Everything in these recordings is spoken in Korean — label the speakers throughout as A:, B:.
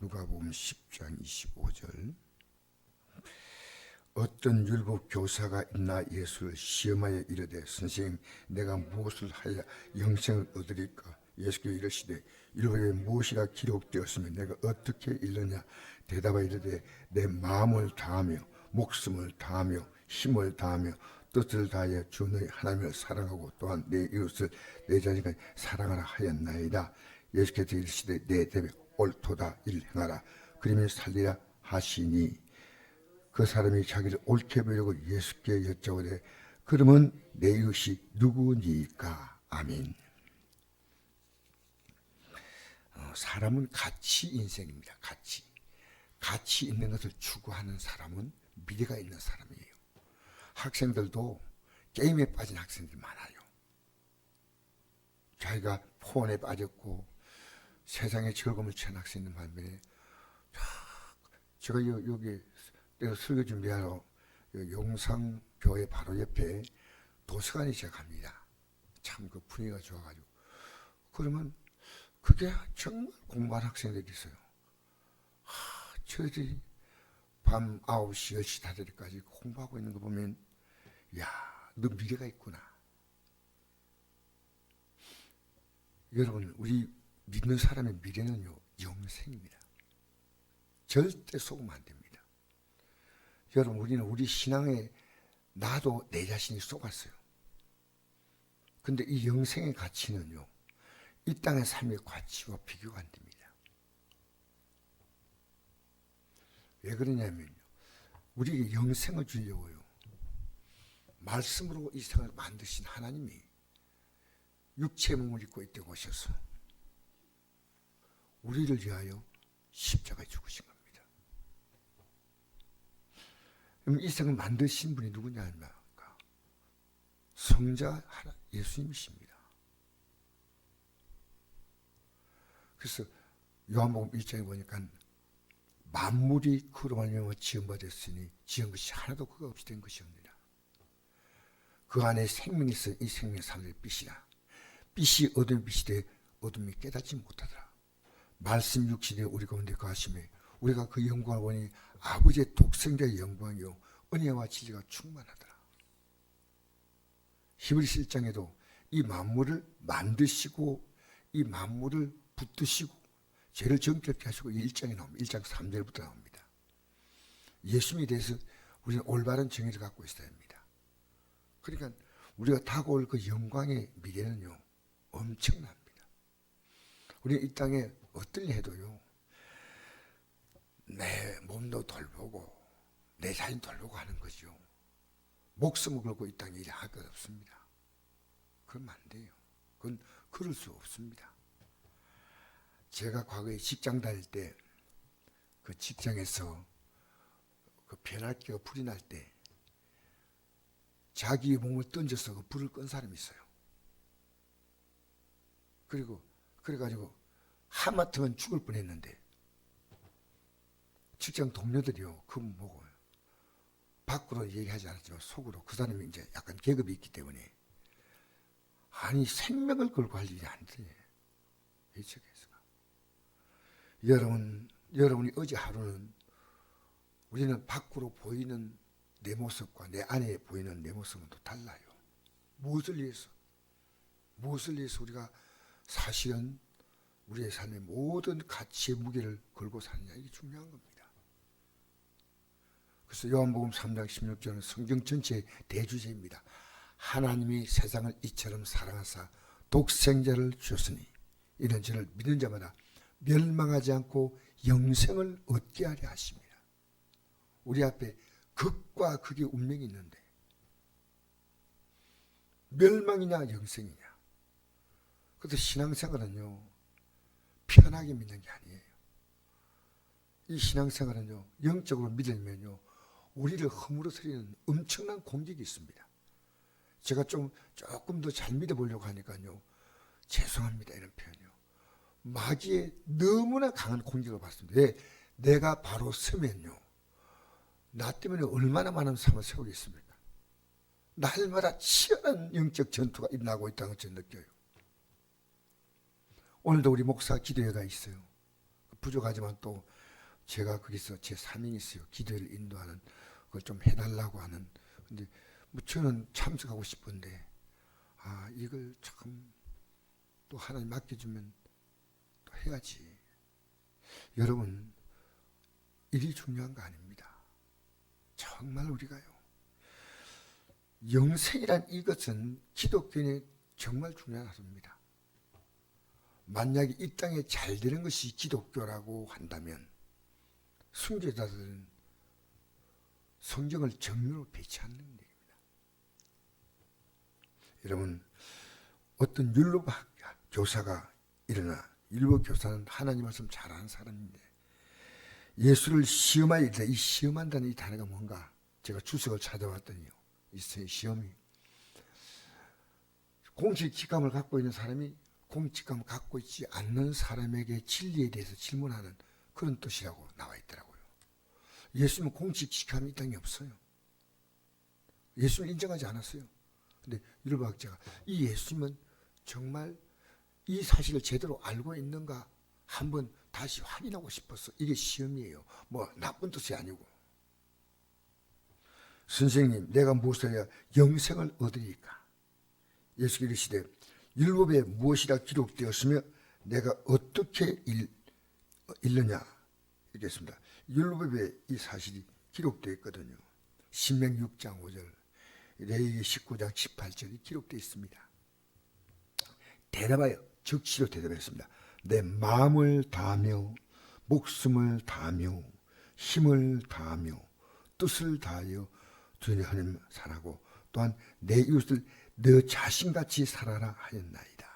A: 누가복음 10장 25절. 어떤 율법 교사가 있나 예수를 시험하여 이르되 선생님 내가 무엇을 하여 영생을 얻으리까? 예수께서 이르시되 율법에 무엇이라 기록되었으면 내가 어떻게 읽느냐? 대답하여 이르되 내 마음을 다하며 목숨을 다하며 힘을 다하며 뜻을 다하여 주 너희 하나님을 사랑하고 또한 내 이웃을 내 자신을 사랑하라 하였나이다. 예수께서 이르시되 내 대비 옳도다. 일 행하라. 그러면 살리라 하시니 그 사람이 자기를 옳게 보려고 예수께 여쭤보되 그러면 내 이웃이 누구니까? 아멘. 어, 사람은 가치 인생입니다. 가치. 가치 있는 것을 추구하는 사람은 미래가 있는 사람이에요. 학생들도 게임에 빠진 학생들이 많아요. 자기가 폰에 빠졌고 세상의 즐거움을 취한 학생들 반면에 제가 여, 여기 내가 설교 준비하러 요 용상교회 바로 옆에 도서관이 시작합니다. 참 그 분위기가 좋아가지고 그러면 그게 정말 공부하는 학생들이 있어요. 하, 저들이 밤 9시, 10시 다 되기까지 공부하고 있는 거 보면 야, 너 미래가 있구나. 여러분, 우리 믿는 사람의 미래는요, 영생입니다. 절대 속으면 안 됩니다. 여러분, 우리는 우리 신앙에 나도 내 자신이 속았어요. 근데 이 영생의 가치는요, 이 땅의 삶의 가치와 비교가 안 됩니다. 왜 그러냐면요, 우리에게 영생을 주려고요. 말씀으로 이 세상을 만드신 하나님이 육체의 몸을 입고 이때 오셔서 우리를 위하여 십자가에 죽으신 겁니다. 그럼 이 세상을 만드신 분이 누구냐 하니까 성자 예수님이십니다. 그래서 요한복음 1장에 보니까 만물이 그로 말미암아 지음받았으니 지은 것이 하나도 그가 없이 된 것이 없느라 그 안에 생명이 있어 이 생명의 사람들의 빛이라 빛이 어둠의 빛이 돼 어둠이 깨닫지 못하더라 말씀 육신에 우리 가운데 거하심에 우리가 그 영광을 보니 아버지의 독생자의 영광이요 은혜와 진리가 충만하더라 히브리서 1장에도 이 만물을 만드시고 이 만물을 붙드시고 죄를 정결케 하시고 1장에 나옵니다. 1장 3절부터 나옵니다. 예수님에 대해서 우리는 올바른 정의를 갖고 있어야 합니다. 그러니까 우리가 다가올 그 영광의 미래는요. 엄청납니다. 우리 이 땅에 일 해도요. 내 몸도 돌보고 내 자신 돌보고 하는 거죠. 목숨을 걸고 이 땅에 일할 것 없습니다. 그러면 안 돼요. 그건 그럴 수 없습니다. 제가 과거에 직장 다닐 때 그 직장에서 그 변할기가 불이 날 때 자기의 몸을 던져서 그 불을 끈 사람이 있어요. 그리고 그래가지고 하마터면 죽을 뻔했는데 직장 동료들이요 그분 보고 밖으로 얘기하지 않았지만 속으로 그 사람이 이제 약간 계급이 있기 때문에 아니 생명을 걸고 할 일이 안 돼. 이쪽에서가. 여러분, 여러분이 어제 하루는 우리는 밖으로 보이는 내 모습과 내 안에 보이는 내 모습은 또 달라요. 무엇을 위해서? 무엇을 위해서 우리가 사실은 우리의 삶의 모든 가치의 무게를 걸고 사느냐 이게 중요한 겁니다. 그래서 요한복음 3장 16절은 성경 전체의 대주제입니다. 하나님이 세상을 이처럼 사랑하사 독생자를 주셨으니 이는 저를 믿는 자마다 멸망하지 않고 영생을 얻게 하려 하십니다. 우리 앞에 극과 극의 운명이 있는데 멸망이냐 영생이냐 그래서 신앙생활은요 편하게 믿는 게 아니에요. 이 신앙생활은요 영적으로 믿으면요 우리를 허물어뜨리는 엄청난 공격이 있습니다. 제가 좀 조금 더 잘 믿어보려고 하니까요 죄송합니다 이런 표현이요. 마귀의 너무나 강한 공격을 받습니다. 왜? 내가 바로 서면요. 나 때문에 얼마나 많은 삶을 세우겠습니까? 날마다 치열한 영적 전투가 일어나고 있다는 걸 저는 느껴요. 오늘도 우리 목사 기도회가 있어요. 부족하지만 또 제가 거기서 제 사명이 있어요. 기도를 인도하는 그걸 좀 해달라고 하는. 근데 뭐 저는 참석하고 싶은데 아 이걸 참 또 하나님 맡겨주면 또 해야지. 여러분 일이 중요한 거 아닙니다. 정말 우리가요. 영생이란 이것은 기독교인의 정말 중요한 하루입니다. 만약에 이 땅에 잘 되는 것이 기독교라고 한다면 순교자들은 성경을 정면으로 배치하는 얘기입니다. 여러분 어떤 율법학 교사가 일어나 율법 교사는 하나님 말씀 잘하는 사람인데 예수를 시험할 때이 시험한다는 이 단어가 뭔가 제가 주석을 찾아봤더니요. 이 시험이 공식 직감을 갖고 있는 사람이 공식 직감을 갖고 있지 않는 사람에게 진리에 대해서 질문하는 그런 뜻이라고 나와 있더라고요. 예수님은 공식 직감이 이 땅에 없어요. 예수님을 인정하지 않았어요. 근데 율법학자가 이 예수님은 정말 이 사실을 제대로 알고 있는가 한번 다시 확인하고 싶어서 이게 시험이에요. 뭐 나쁜 뜻이 아니고. 선생님, 내가 무엇을 해야 영생을 얻으리까? 예수께서 이르시되 율법에 무엇이라 기록되었으며 내가 어떻게 읽, 읽느냐 이렇게 했습니다. 율법에 이 사실이 기록되어 있거든요. 신명 6장 5절, 레위기 19장 18절이 기록되어 있습니다. 대답하여 즉시로 대답했습니다. 내 마음을 다하며 목숨을 다하며 힘을 다하며 뜻을 다하여 주님 하나님 사랑하고 또한 내 이웃을 너 자신같이 살아라 하였나이다.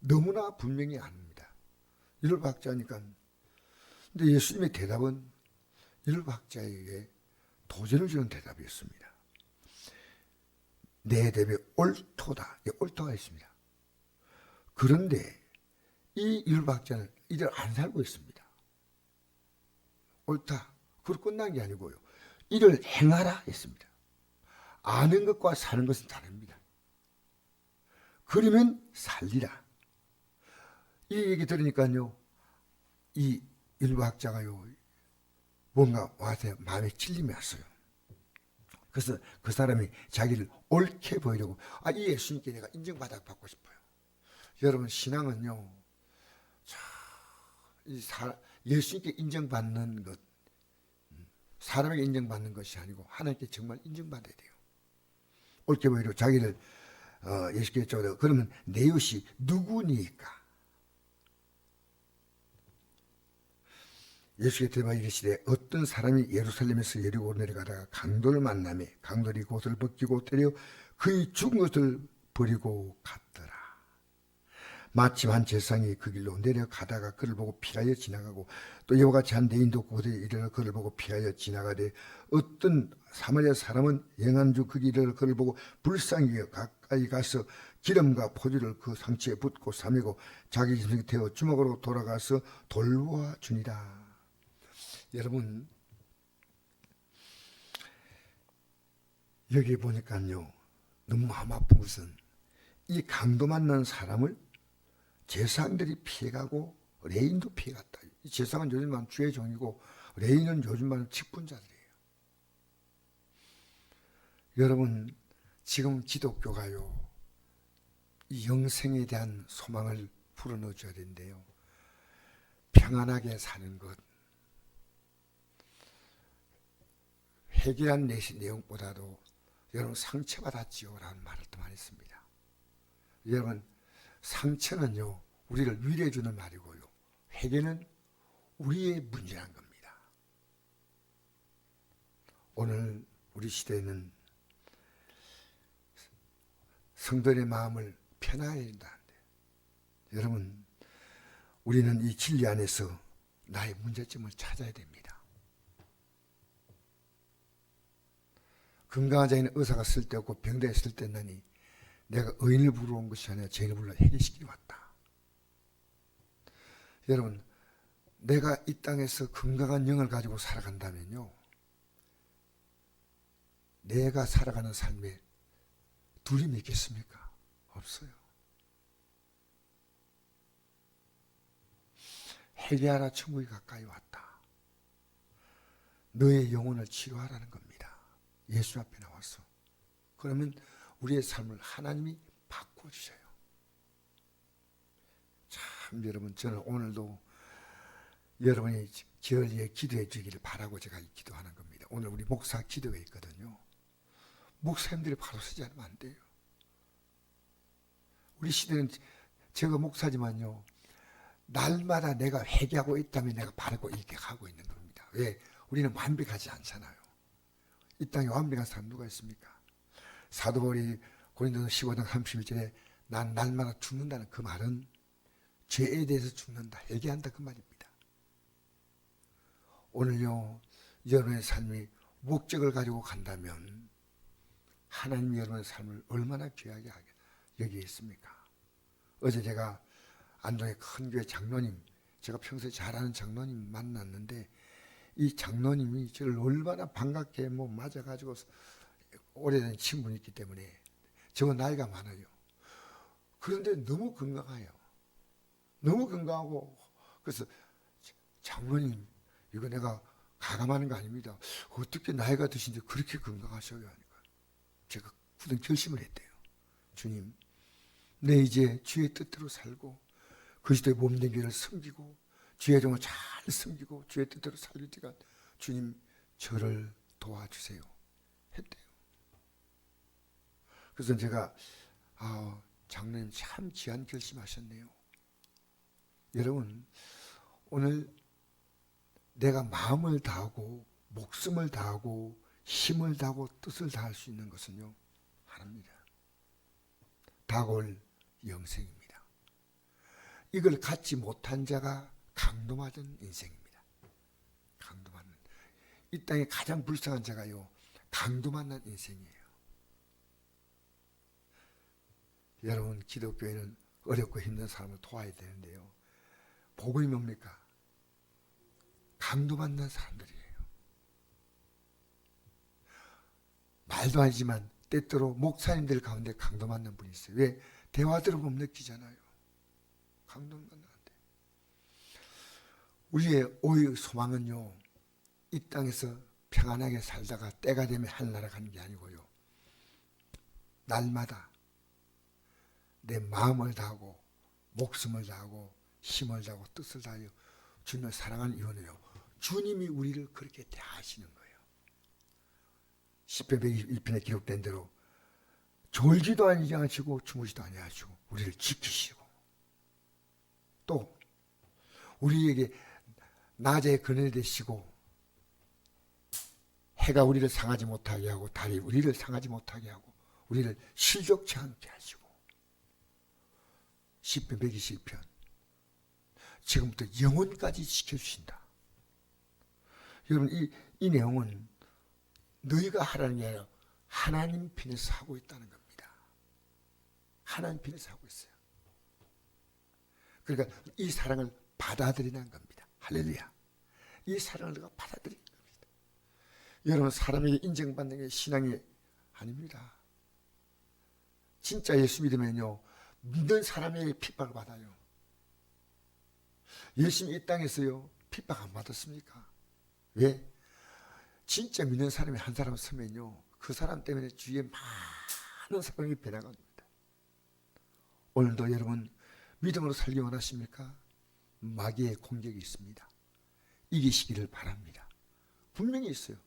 A: 너무나 분명히 압니다. 율법학자니까. 근데 예수님의 대답은 율법학자에게 도전을 주는 대답이었습니다. 내 대답이 옳도다. 옳도가 있습니다. 그런데 이 율법학자는 이를 안 살고 있습니다. 옳다. 그로 끝난 게 아니고요. 이를 행하라 했습니다. 아는 것과 사는 것은 다릅니다. 그러면 살리라. 이 얘기 들으니까요, 이 율법학자가요, 뭔가 와서 마음에 찔림이 왔어요. 그래서 그 사람이 자기를 옳게 보이려고, 아, 이 예수님께 내가 인정받아 받고 싶어요. 여러분, 신앙은요, 참, 이 사, 예수님께 인정받는 것, 사람에게 인정받는 것이 아니고 하나님께 정말 인정받아야 돼요. 옳게 보이려 자기를 어, 예수께 쫓아 그러면 내 이웃이 누구니까? 예수께 대답하 이르시되 어떤 사람이 예루살렘에서 예리고 내려가다가 강도를 만나매 강도리 곳을 벗기고 때려 그의 죽은 것을 버리고 갔더라. 마침 한 재상이 그 길로 내려가다가 그를 보고 피하여 지나가고 또 이와 같이 한 대인도 그곳에 이르러 그를 보고 피하여 지나가되 어떤 사마리아 사람은 영안주 그 길을 그를 보고 불쌍히 여 가까이 가서 기름과 포도를 그 상처에 붓고 삼이고 자기 짐승에 태워 주먹으로 돌아가서 돌보아 주니라. 여러분 여기 보니까요 너무 마음 아픈 것은 이 강도 만난 사람을 제사장들이 피해가고 레인도 피해갔다. 제사장은 요즘 말 주의 종이고 레인은 요즘 말 직분자들이에요. 여러분 지금 기독교가요 이 영생에 대한 소망을 불어넣어줘야 되는데요. 평안하게 사는 것 회개한 내용보다도 여러분 상처받았지요 라는 말을 또 많이 씁니다. 여러분 상처는요, 우리를 위로해 주는 말이고요. 회개는 우리의 문제란 겁니다. 오늘 우리 시대는 성도의 마음을 편하게 된다는데 여러분 우리는 이 진리 안에서 나의 문제점을 찾아야 됩니다. 건강한 자에는 의사가 쓸데없고 병자에 쓸데없나니 내가 의인을 부르러 온 것이 아니라 죄인을 불러 해결시키러 왔다. 여러분, 내가 이 땅에서 건강한 영을 가지고 살아간다면요. 내가 살아가는 삶에 둘이 믿겠습니까? 없어요. 회개하라 천국이 가까이 왔다. 너의 영혼을 치료하라는 겁니다. 예수 앞에 나와서. 그러면 우리의 삶을 하나님이 바꿔주셔요. 참 여러분 저는 오늘도 여러분이 기어리에 기도해 주기를 바라고 제가 기도하는 겁니다. 오늘 우리 목사 기도회 있거든요. 목사님들이 바로 서지 않으면 안 돼요. 우리 시대는 제가 목사지만요. 날마다 내가 회개하고 있다면 내가 바르고 이렇게 가고 있는 겁니다. 왜? 우리는 완벽하지 않잖아요. 이 땅에 완벽한 사람 누가 있습니까? 사도 바울이 고린도서 15장 31절에 난 날마다 죽는다는 그 말은 죄에 대해서 죽는다, 회개한다 그 말입니다. 오늘요 여러분의 삶이 목적을 가지고 간다면 하나님 여러분의 삶을 얼마나 귀하게 하게 여기겠습니까? 어제 제가 안동의 큰 교회 장로님 제가 평소에 잘 아는 장로님 만났는데 이 장로님이 저를 얼마나 반갑게 뭐 맞아가지고 오래된 친분이 있기 때문에 저거 나이가 많아요. 그런데 너무 건강해요. 너무 건강하고 그래서 장로님 이거 내가 가감하는 거 아닙니다. 어떻게 나이가 드신데 그렇게 건강하셔요? 하니까 제가 굳은 결심을 했대요. 주님, 내 이제 주의 뜻대로 살고 그리스도의 몸된 교회를 섬기고 주의 종을 잘 섬기고 주의 뜻대로 살릴 때가 주님 저를 도와주세요. 그래서 제가 아 장로님 참 귀한 결심하셨네요. 여러분 오늘 내가 마음을 다하고 목숨을 다하고 힘을 다하고 뜻을 다할 수 있는 것은요 하나입니다. 다가올 영생입니다. 이걸 갖지 못한 자가 강도맞은 인생입니다. 강도맞는 이 땅에 가장 불쌍한 자가요 강도맞는 인생이에요. 여러분 기독교회는 어렵고 힘든 사람을 도와야 되는데요. 복음이 뭡니까? 강도받는 사람들이에요. 말도 아니지만 때때로 목사님들 가운데 강도받는 분이 있어요. 왜? 대화 들어보면 느끼잖아요. 강도받는데. 우리의 오의 소망은요. 이 땅에서 평안하게 살다가 때가 되면 하늘나라 가는 게 아니고요. 날마다 내 마음을 다하고 목숨을 다하고 힘을 다하고 뜻을 다하여 주님을 사랑하는 이유는요. 주님이 우리를 그렇게 대하시는 거예요. 10편 1편에 기록된 대로 졸지도 아니하시고 주무시도 아니하시고 우리를 지키시고 또 우리에게 낮에 그늘 되시고 해가 우리를 상하지 못하게 하고 달이 우리를 상하지 못하게 하고 우리를 실족치 않게 하시고 10편 121편 지금부터 영혼까지 지켜주신다. 여러분 이, 이 내용은 너희가 하라는 게 아니라 하나님 편에서 하고 있다는 겁니다. 하나님 편에서 하고 있어요. 그러니까 이 사랑을 받아들이는 겁니다. 할렐루야. 이 사랑을 내가 받아들이는 겁니다. 여러분 사람에게 인정받는 게 신앙이 아닙니다. 진짜 예수 믿으면요. 믿는 사람에게 핍박을 받아요. 열심히 이 땅에서요. 핍박 안 받았습니까? 왜? 진짜 믿는 사람이 한 사람 서면요. 그 사람 때문에 주위에 많은 사람이 변화갑니다. 오늘도 여러분 믿음으로 살기 원하십니까? 마귀의 공격이 있습니다. 이기시기를 바랍니다. 분명히 있어요.